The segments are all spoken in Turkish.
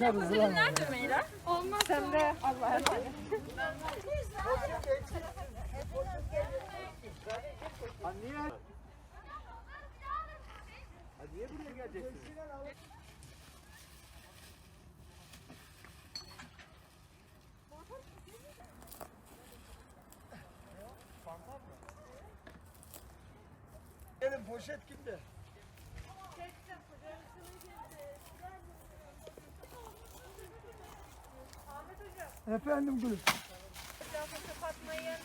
açarız lan. Nerede Meyra? Olmaz. Sen de Allah'a emanet. Ha niye? Ha niye buraya geleceksin? Gelin poşet kimde? Efendim gülüm. kapatmayın.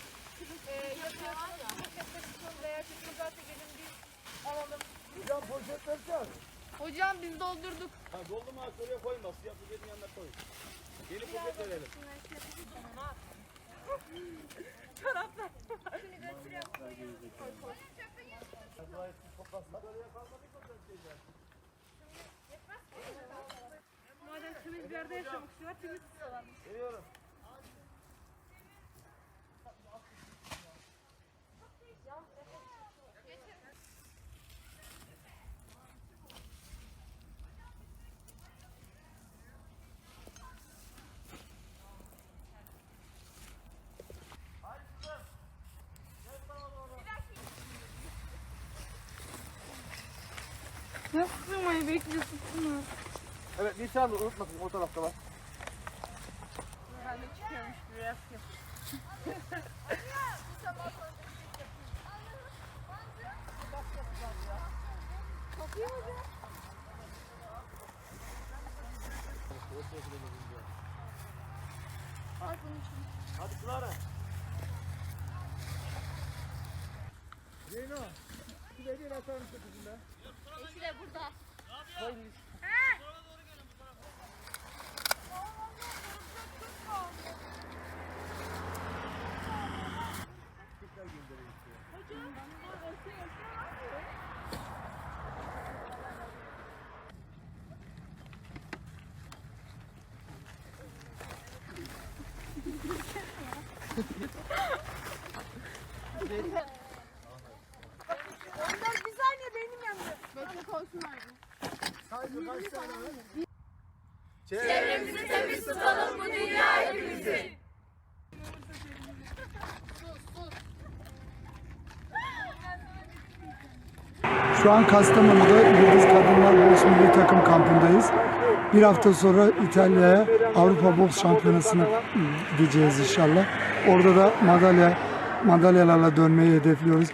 Ee, yapıyorsunuz. Poşette tutun veya çıkmazsa gelin biz alalım. Hocam poşet vereceğiz. Hocam biz doldurduk. Ha doldu mu oraya koyma. Siyah poşetin yanına koy. Yeni poşet verelim. Yerde yaşamak istiyorlar temiz tutalım. Veriyorum. Nasıl sığmayı bekliyorsun? Evet Nisan da unutmasın o tarafta var. Ben de çıkıyormuş biraz. Hadi Clara. Zeyno. Bir de bir atar mısın kızım be? Eşi de burada. Bir saniye beynim yandı. Bekle koysunlar. Çevremizi temiz tutalım bu dünya hepimizin. Şu an Kastamonu'da Yıldız Kadınlar Boks Milli Takım kampındayız. Bir hafta sonra İtalya'ya Avrupa Boks Şampiyonası'na gideceğiz inşallah. Orada da madalya madalyalarla dönmeyi hedefliyoruz.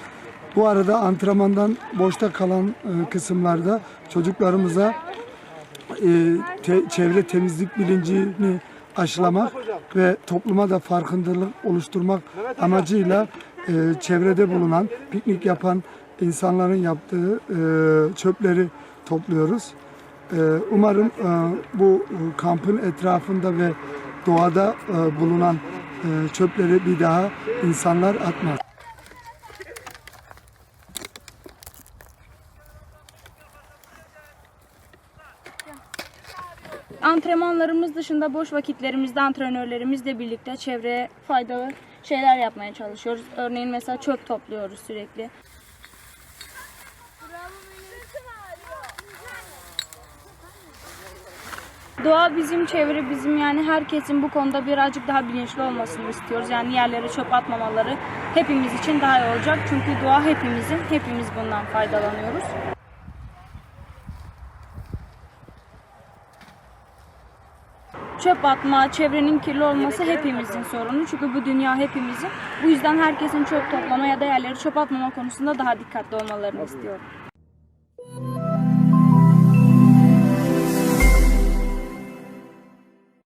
Bu arada antrenmandan boşta kalan e, kısımlarda çocuklarımıza e, te- çevre temizlik bilincini aşılamak ve topluma da farkındalık oluşturmak amacıyla e, çevrede bulunan, piknik yapan insanların yaptığı e, çöpleri topluyoruz. E, umarım e, bu kampın etrafında ve doğada e, bulunan e, çöpleri bir daha insanlar atmaz. Antrenmanlarımız dışında boş vakitlerimizde antrenörlerimizle birlikte çevreye faydalı şeyler yapmaya çalışıyoruz. Örneğin mesela çöp topluyoruz sürekli. Doğa bizim, çevre bizim yani herkesin bu konuda birazcık daha bilinçli olmasını istiyoruz. Yani yerlere çöp atmamaları hepimiz için daha iyi olacak. Çünkü doğa hepimizin, hepimiz bundan faydalanıyoruz. Çöp atma, çevrenin kirli olması hepimizin sorunu. Çünkü bu dünya hepimizin. Bu yüzden herkesin çöp toplama ya da yerleri çöp atmama konusunda daha dikkatli olmalarını istiyorum.